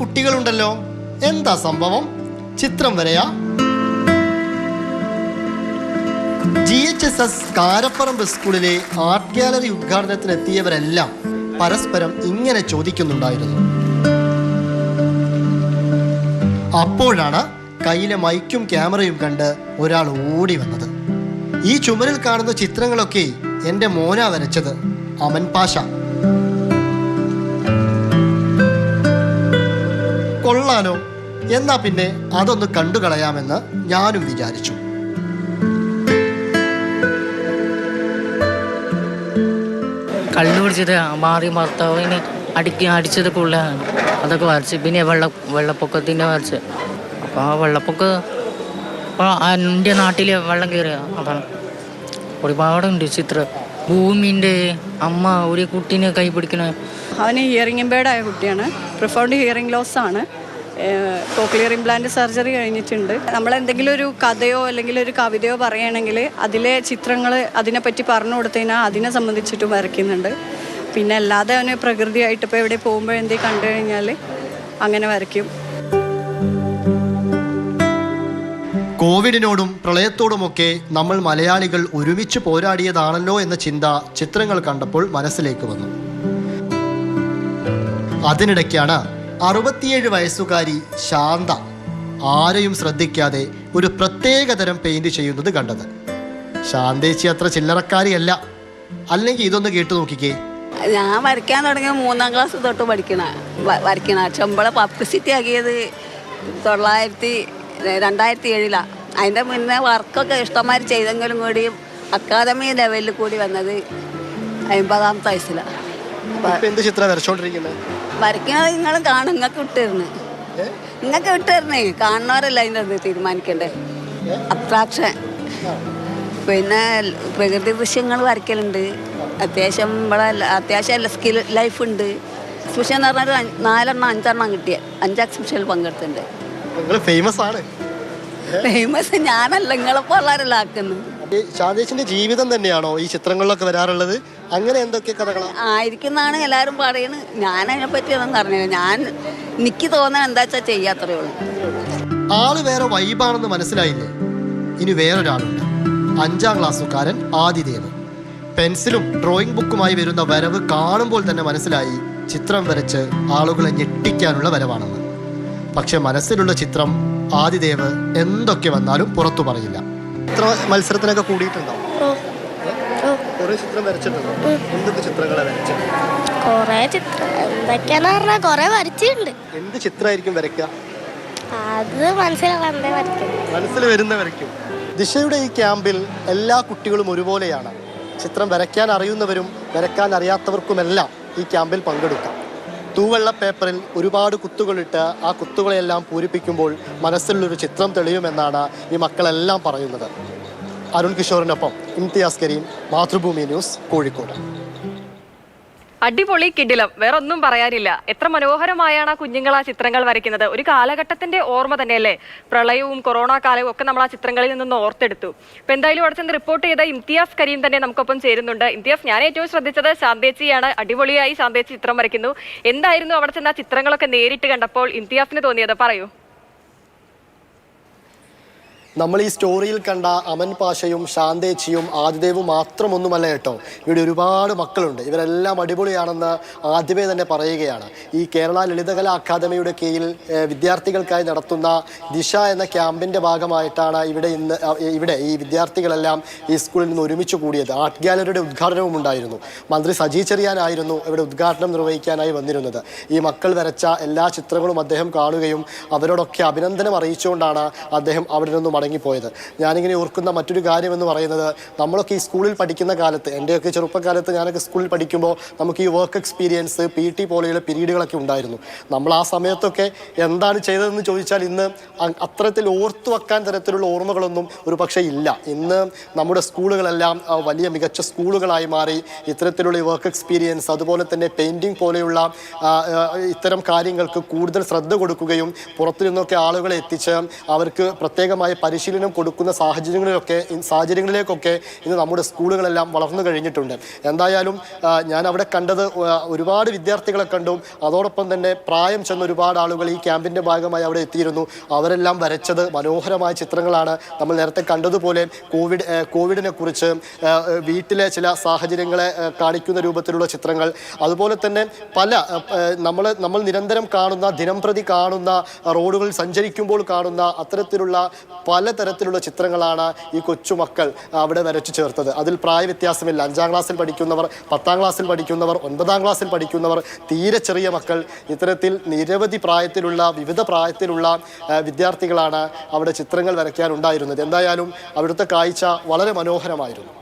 കുട്ടികളുണ്ടല്ലോ. എന്താ സംഭവം? ചിത്രം വരയാ? G H S S Karaparamba സ്കൂളിലെ ആർട്ട് ഗാലറി ഉദ്ഘാടനത്തിന് എത്തിയവരെല്ലാം പരസ്പരം ഇങ്ങനെ ചോദിക്കുന്നുണ്ടായിരുന്നു. അപ്പോഴാണ് കയ്യിലെ മൈക്കും ക്യാമറയും കണ്ട് ഒരാൾ ഓടി വന്നത്. ഈ ചുമരിൽ കാണുന്ന ചിത്രങ്ങളൊക്കെ എന്റെ മോന വരച്ചത് അമൻ പാഷ. കൊള്ളാലോ. എന്നാ പിന്നെ അതൊന്ന് കണ്ടു കളയാമെന്ന് ഞാനും വിചാരിച്ചു. കള്ളു കുടിച്ചിട്ട് മാറി ഭർത്താവിന് അടിക്ക് അടിച്ചത് അതൊക്കെ വരച്ച്. പിന്നെ വെള്ള വെള്ളപ്പൊക്കത്തിന്റെ വരച്ച്. അപ്പോൾ ആ വെള്ളപ്പൊക്ക അപ്പോൾ എന്റെ നാട്ടിൽ വെള്ളം കയറിയ അതാണ്. ഒരുപാടുണ്ട് ചിത്രം. ഭൂമിന്റെ അമ്മ ഒരു കുട്ടീനെ കൈ പിടിക്കണേ അവന് ഹിയറിംഗ് ഇമ്പേർഡ് ആയ കുട്ടിയാണ്. പ്രിഫോണ്ട് ഹിയറിംഗ് ലോസ് ആണ്. കോക്ലിയർ ഇംപ്ലാന്റ് സർജറി കഴിഞ്ഞിട്ടുണ്ട്. നമ്മൾ എന്തെങ്കിലും ഒരു കഥയോ അല്ലെങ്കിൽ ഒരു കവിതയോ പറയുകയാണെങ്കിൽ അതിലെ ചിത്രങ്ങൾ അതിനെപ്പറ്റി പറഞ്ഞു കൊടുത്തതിനാൽ അതിനെ സംബന്ധിച്ചിട്ട് വരയ്ക്കുന്നുണ്ട്. പിന്നെ അല്ലാതെ അവന് പ്രകൃതിയായിട്ട് ഇപ്പോൾ എവിടെ പോകുമ്പോഴെന്തേ കണ്ടു കഴിഞ്ഞാൽ അങ്ങനെ വരയ്ക്കും. കോവിഡിനോടും പ്രളയത്തോടുമൊക്കെ നമ്മൾ മലയാളികൾ ഒരുമിച്ച് പോരാടിയതാണല്ലോ എന്ന ചിന്ത ചിത്രങ്ങൾ കണ്ടപ്പോൾ മനസ്സിലേക്ക് വന്നു. അതിനിടയ്ക്കാണ് അറുപത്തിയേഴ് വയസ്സുകാരി ശാന്ത ആരെയും ശ്രദ്ധിക്കാതെ ഒരു പ്രത്യേകതരം പെയിന്റ് ചെയ്യുന്നത് കണ്ടത്. ശാന്തേച്ചി അത്ര ചില്ലറക്കാരിയല്ല. അല്ലെങ്കിൽ ഇതൊന്ന് കേട്ടു നോക്കിക്കേ. ഞാൻ വരയ്ക്കാൻ തുടങ്ങിയ മൂന്നാം ക്ലാസ് തൊട്ട് പഠിക്കണ വരയ്ക്കണ. ചെമ്പള പബ്ലിസിറ്റി ആക്കിയത് തൊള്ളായിരത്തി രണ്ടായിരത്തി ഏഴിലാണ് അതിന്റെ മുന്നേ വർക്കൊക്കെ ഇഷ്ടംമാതിരി ചെയ്തെങ്കിലും കൂടി അക്കാദമി ലെവലിൽ കൂടി വന്നത് അമ്പതാമത്തെ വയസ്സിലാണ് വരയ്ക്കുന്നത് എന്ത് ചിത്രം വരച്ചോണ്ടിരിക്കുന്നത് വരയ്ക്കണത് നിങ്ങൾ കാണും നിങ്ങൾക്ക് വിട്ടിരുന്നു നിങ്ങൾക്ക് വിട്ടിരുന്നേ കാണുന്നവരല്ല അതിന്റെ അത് തീരുമാനിക്കണ്ടേ? അട്രാക്ഷൻ പിന്നെ പ്രകൃതി ദൃശ്യങ്ങൾ വരയ്ക്കലുണ്ട്. അത്യാവശ്യം ഇവിടെ അത്യാവശ്യം എല്ലാ സ്കിൽ ലൈഫ് ഉണ്ട്. എക്സിബിഷൻ എന്ന് പറഞ്ഞാൽ നാലെണ്ണം അഞ്ചെണ്ണം കിട്ടിയ. അഞ്ച് എക്സിബിഷനിൽ പങ്കെടുത്തിട്ടുണ്ട്. ഫേമസ് ആണ്. ഫേമസ് ഞാനല്ല നിങ്ങളെ ഉള്ളവരല്ല ആക്കുന്നത്? ഈ ശാന്തേച്ചിന്റെ ജീവിതം തന്നെയാണോ ഈ ചിത്രങ്ങളിലൊക്കെ വരാറുള്ളത്? അങ്ങനെ എന്തൊക്കെ കഥകളാ? ആയിരിക്കുന്നാണ് എല്ലാരും പറയുന്നത് ഞാൻ അതിനെപ്പറ്റി ഒന്നും പറഞ്ഞില്ല. ഞാൻ എനിക്ക് തോന്നണ എന്താ വെച്ചാ ചെയ്യാത്രേ ഉള്ളൂ. ആൾ വേറെ വൈബാണെന്ന് മനസ്സിലായില്ലേ? ഇനി വേറൊരാളുണ്ട്. അഞ്ചാം ക്ലാസ്സുകാരൻ ആദിദേവ്. പെൻസിലും ഡ്രോയിങ് ബുക്കുമായി വരുന്ന വരവ് കാണുമ്പോൾ തന്നെ മനസ്സിലായി ചിത്രം വരച്ച് ആളുകളെ ഞെട്ടിക്കാനുള്ള വരവാണെന്ന്. പക്ഷെ മനസ്സിലുള്ള ചിത്രം ആദിദേവ് എന്തൊക്കെ വന്നാലും പുറത്തു പറയില്ല. ചിത്ര മത്സരത്തിനൊക്കെ കൂടിയിട്ടുണ്ടോ? കുറേ ചിത്രം വരച്ചിട്ടുണ്ടോ? എന്തൊക്കെ ചിത്രങ്ങളെ വരച്ചത്? കൊറേ ചിത്രം എന്തൊക്കെയാന്ന് പറഞ്ഞാൽ കുറേ വരച്ചിട്ടുണ്ട്. എന്ത് ചിത്രമായിരിക്കും വരയ്ക്കുക അത് മനസ്സിലാവാണ്ടേ വരയ്ക്കും? മനസ്സിൽ വരുന്ന വരയ്ക്കും ദിശയുടെ ഈ ക്യാമ്പിൽ എല്ലാ കുട്ടികളും ഒരുപോലെയാണ്. ചിത്രം വരയ്ക്കാൻ അറിയുന്നവരും വരയ്ക്കാൻ അറിയാത്തവർക്കുമെല്ലാം ഈ ക്യാമ്പിൽ പങ്കെടുക്കാം. തൂവെള്ള പേപ്പറിൽ ഒരുപാട് കുത്തുകളിട്ട് ആ കുത്തുകളെല്ലാം പൂരിപ്പിക്കുമ്പോൾ മനസ്സിലൊരു ചിത്രം തെളിയുമെന്നാണ് ഈ മക്കളെല്ലാം പറയുന്നത്. അരുൺ കിഷോറിനൊപ്പം ഇംതിയാസ് കരീം മാതൃഭൂമി ന്യൂസ് കോഴിക്കോട്. അടിപൊളി കിടിലം. വേറെ ഒന്നും പറയാനില്ല. എത്ര മനോഹരമായാണ് ആ കുഞ്ഞുങ്ങൾ ആ ചിത്രങ്ങൾ വരയ്ക്കുന്നത്. ഒരു കാലഘട്ടത്തിന്റെ ഓർമ്മ തന്നെയല്ലേ? പ്രളയവും കൊറോണ കാലവും ഒക്കെ നമ്മൾ ആ ചിത്രങ്ങളിൽ നിന്നൊന്ന് ഓർത്തെടുത്തു. ഇപ്പൊ എന്തായാലും അവിടെ ചെന്ന് റിപ്പോർട്ട് ചെയ്ത ഇംതിയാസ് കരീം തന്നെ നമുക്കൊപ്പം ചേരുന്നുണ്ട്. ഇംതിയാസ് ഞാൻ ഏറ്റവും ശ്രദ്ധിച്ചത് ശാന്തേച്ചിയാണ്. അടിപൊളിയായി ശാന്തേച്ചി ചിത്രം വരയ്ക്കുന്നു. എന്തായിരുന്നു അവിടെ ചെന്ന് ആ ചിത്രങ്ങളൊക്കെ നേരിട്ട് കണ്ടപ്പോൾ ഇംതിയാസിന് തോന്നിയത്? പറയൂ. നമ്മൾ ഈ സ്റ്റോറിയിൽ കണ്ട അമൻ പാഷയും ശാന്തേച്ചിയും ആദിദേവും മാത്രമൊന്നുമല്ല കേട്ടോ. ഇവിടെ ഒരുപാട് മക്കളുണ്ട്. ഇവരെല്ലാം അടിപൊളിയാണെന്ന് ആദ്യമേ തന്നെ പറയുകയാണ്. ഈ കേരള ലളിതകലാ അക്കാദമിയുടെ കീഴിൽ വിദ്യാർത്ഥികൾക്കായി നടത്തുന്ന ദിശ എന്ന ക്യാമ്പിന്റെ ഭാഗമായിട്ടാണ് ഇവിടെ ഇന്ന് ഇവിടെ ഈ വിദ്യാർത്ഥികളെല്ലാം ഈ സ്കൂളിൽ നിന്ന് ഒരുമിച്ച് കൂടിയത്. ആർട്ട് ഗാലറിയുടെ ഉദ്ഘാടനവും ഉണ്ടായിരുന്നു. മന്ത്രി സജി ചെറിയാനായിരുന്നു ഇവിടെ ഉദ്ഘാടനം നിർവഹിക്കാനായി വന്നിരുന്നത്. ഈ മക്കൾ വരച്ച എല്ലാ ചിത്രങ്ങളും അദ്ദേഹം കാണുകയും അവരോടൊക്കെ അഭിനന്ദനം അറിയിച്ചുകൊണ്ടാണ് അദ്ദേഹം അവിടെ നിന്നും മടങ്ങിപ്പോയത് ഞാനിങ്ങനെ ഓർക്കുന്ന മറ്റൊരു കാര്യം എന്ന് പറയുന്നത് നമ്മളൊക്കെ ഈ സ്കൂളിൽ പഠിക്കുന്ന കാലത്ത് എന്റെയൊക്കെ ചെറുപ്പക്കാലത്ത് ഞാനൊക്കെ സ്കൂളിൽ പഠിക്കുമ്പോൾ നമുക്ക് ഈ വർക്ക് എക്സ്പീരിയൻസ് പി ടി പോലെയുള്ള പീരീഡുകളൊക്കെ ഉണ്ടായിരുന്നു. നമ്മൾ ആ സമയത്തൊക്കെ എന്താണ് ചെയ്തതെന്ന് ചോദിച്ചാൽ ഇന്ന് അത്തരത്തിൽ ഓർത്തു വെക്കാൻ തരത്തിലുള്ള ഓർമ്മകളൊന്നും ഒരു പക്ഷേ ഇല്ല. ഇന്ന് നമ്മുടെ സ്കൂളുകളെല്ലാം വലിയ മികച്ച സ്കൂളുകളായി മാറി. ഇത്തരത്തിലുള്ള വർക്ക് എക്സ്പീരിയൻസ് അതുപോലെ തന്നെ പെയിന്റിങ് പോലെയുള്ള ഇത്തരം കാര്യങ്ങൾക്ക് കൂടുതൽ ശ്രദ്ധ കൊടുക്കുകയും പുറത്തു നിന്നൊക്കെ ആളുകളെ എത്തിച്ച് അവർക്ക് പ്രത്യേകമായ പരിശീലനം പരിശീലനം കൊടുക്കുന്ന സാഹചര്യങ്ങളിലൊക്കെ സാഹചര്യങ്ങളിലേക്കൊക്കെ ഇന്ന് നമ്മുടെ സ്കൂളുകളെല്ലാം വളർന്നു കഴിഞ്ഞിട്ടുണ്ട്. എന്തായാലും ഞാൻ അവിടെ കണ്ടത് ഒരുപാട് വിദ്യാർത്ഥികളെ കണ്ടു അതോടൊപ്പം തന്നെ പ്രായം ചെന്ന ഒരുപാട് ആളുകൾ ഈ ക്യാമ്പിന്റെ ഭാഗമായി അവിടെ എത്തിയിരുന്നു. അവരെല്ലാം വരച്ചത് മനോഹരമായ ചിത്രങ്ങളാണ്. നമ്മൾ നേരത്തെ കണ്ടതുപോലെ കോവിഡ് കോവിഡിനെ കുറിച്ച് വീട്ടിലെ ചില സാഹചര്യങ്ങളെ കാണിക്കുന്ന രൂപത്തിലുള്ള ചിത്രങ്ങൾ. അതുപോലെ തന്നെ പല നമ്മൾ നമ്മൾ നിരന്തരം കാണുന്ന ദിനംപ്രതി കാണുന്ന റോഡുകളിൽ സഞ്ചരിക്കുമ്പോൾ കാണുന്ന അത്തരത്തിലുള്ള പലതരത്തിലുള്ള ചിത്രങ്ങളാണ് ഈ കൊച്ചുമക്കൾ അവിടെ വരച്ചു ചേർത്തത്. അതിൽ പ്രായവ്യത്യാസമില്ല അഞ്ചാം ക്ലാസ്സിൽ പഠിക്കുന്നവർ പത്താം ക്ലാസ്സിൽ പഠിക്കുന്നവർ ഒൻപതാം ക്ലാസ്സിൽ പഠിക്കുന്നവർ തീരെ ചെറിയ മക്കൾ. ഇത്തരത്തിൽ നിരവധി പ്രായത്തിലുള്ള വിവിധ പ്രായത്തിലുള്ള വിദ്യാർത്ഥികളാണ് അവിടെ ചിത്രങ്ങൾ വരയ്ക്കാനുണ്ടായിരുന്നത് എന്തായാലും അവിടുത്തെ കാഴ്ച വളരെ മനോഹരമായിരുന്നു.